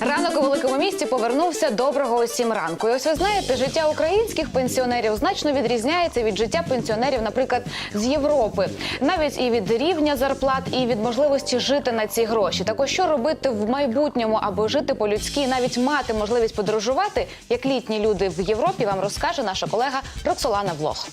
Ранок у великому місті повернувся доброго усім ранку. І ось ви знаєте, життя українських пенсіонерів значно відрізняється від життя пенсіонерів, наприклад, з Європи, навіть і від рівня зарплат, і від можливості жити на ці гроші. Так ось що робити в майбутньому, аби жити по-людськи, і навіть мати можливість подорожувати, як літні люди в Європі, вам розкаже наша колега Роксолана Влох.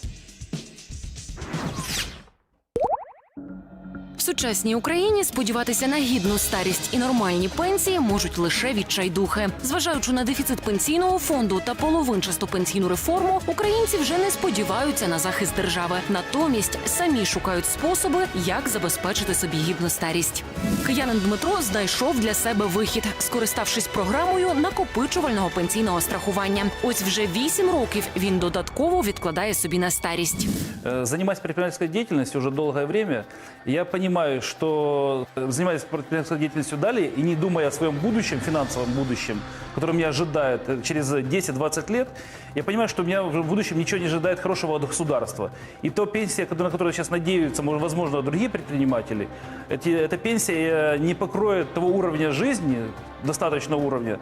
Сучасній Україні сподіватися на гідну старість і нормальні пенсії можуть лише відчайдухи. Зважаючи на дефіцит пенсійного фонду та половинчасту пенсійну реформу, українці вже не сподіваються на захист держави. Натомість самі шукають способи, як забезпечити собі гідну старість. Киянин Дмитро знайшов для себе вихід, скориставшись програмою накопичувального пенсійного страхування. Ось вже вісім років він додатково відкладає собі на старість. Э, Занимаясь предпринимательской деятельностью уже долгое время, я понимаю, что э, занимаясь предпринимательской деятельностью далее и не думая о своем будущем, финансовом будущем, которое меня ожидает э, через 10-20 лет, я понимаю, что меня уже в будущем ничего не ожидает хорошего от государства. И то пенсия, которая- на которую сейчас надеются, может, возможно, другие предприниматели, эти, эта пенсия э, не покроет того уровня жизни, достаточного уровня,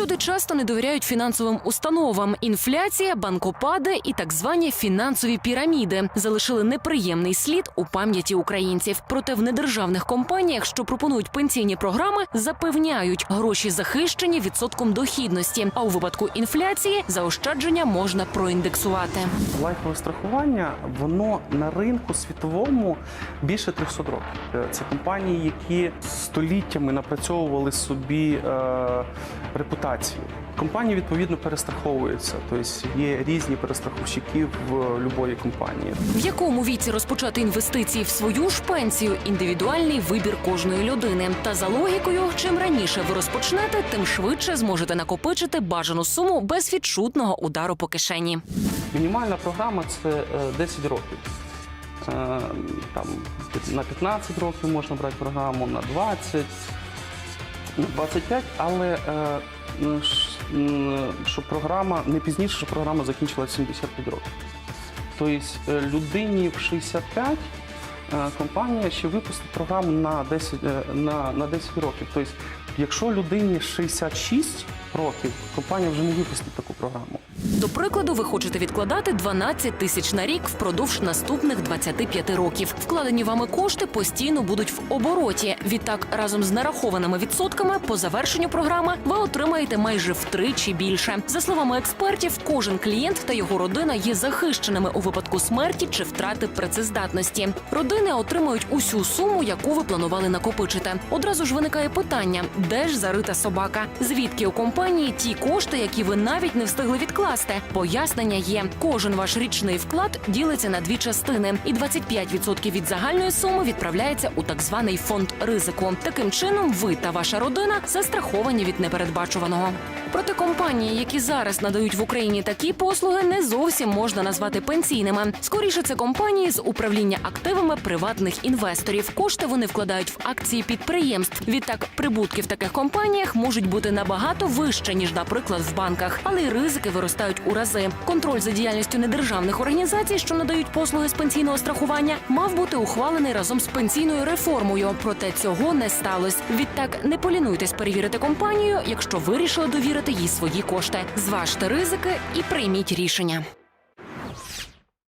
Люди часто не довіряють фінансовим установам. Інфляція, банкопади і так звані фінансові піраміди залишили неприємний слід у пам'яті українців. Проте в недержавних компаніях, що пропонують пенсійні програми, запевняють, гроші захищені відсотком дохідності. А у випадку інфляції заощадження можна проіндексувати. Лайфове страхування воно на ринку світовому більше 300 років. Е, Це компанії, які століттями напрацьовували собі е, репутацію. Компанії відповідно перестраховуються, тобто є різні перестраховщики в будь-якій компанії. В якому віці розпочати інвестиції в свою ж пенсію індивідуальний вибір кожної людини. Та за логікою, чим раніше ви розпочнете, тим швидше зможете накопичити бажану суму без відчутного удару по кишені. Мінімальна програма це е, 10 років. Е, Там на 15 років можна брати програму, на 20, на 25, але е, щоб програма не пізніше, щоб програма закінчилася 75 років. Тобто е, людині в 65 е, компанія ще випустить програму на 10, е, на, на 10 років. Тобто, якщо людині 66 років, компанія вже не випустить таку програму. До прикладу, ви хочете відкладати 12 тисяч на рік впродовж наступних 25 років. Вкладені вами кошти постійно будуть в обороті. Відтак, разом з нарахованими відсотками по завершенню програми ви отримаєте майже втричі більше. За словами експертів, кожен клієнт та його родина є захищеними у випадку смерті чи втрати працездатності. Родини отримують усю суму, яку ви планували накопичити. Одразу ж виникає питання: де ж зарита собака? Звідки у компанії ті кошти, які ви навіть не встигли відкласти? Пояснення є: кожен ваш річний вклад ділиться на дві частини, і 25% від загальної суми відправляється у так званий фонд ризику. Таким чином, ви та ваша родина застраховані від непередбачуваного. Проте компанії, які зараз надають в Україні такі послуги, не зовсім можна назвати пенсійними. Скоріше, це компанії з управління активами приватних інвесторів. Кошти вони вкладають в акції підприємств. Відтак, прибутки в таких компаніях можуть бути набагато вище ніж, наприклад, в банках, але й ризики виростають у рази. Контроль за діяльністю недержавних організацій, що надають послуги з пенсійного страхування, мав бути ухвалений разом з пенсійною реформою. Проте цього не сталося. Відтак, не полінуйтесь перевірити компанію, якщо вирішили довірити їй свої кошти. Зважте ризики і прийміть рішення.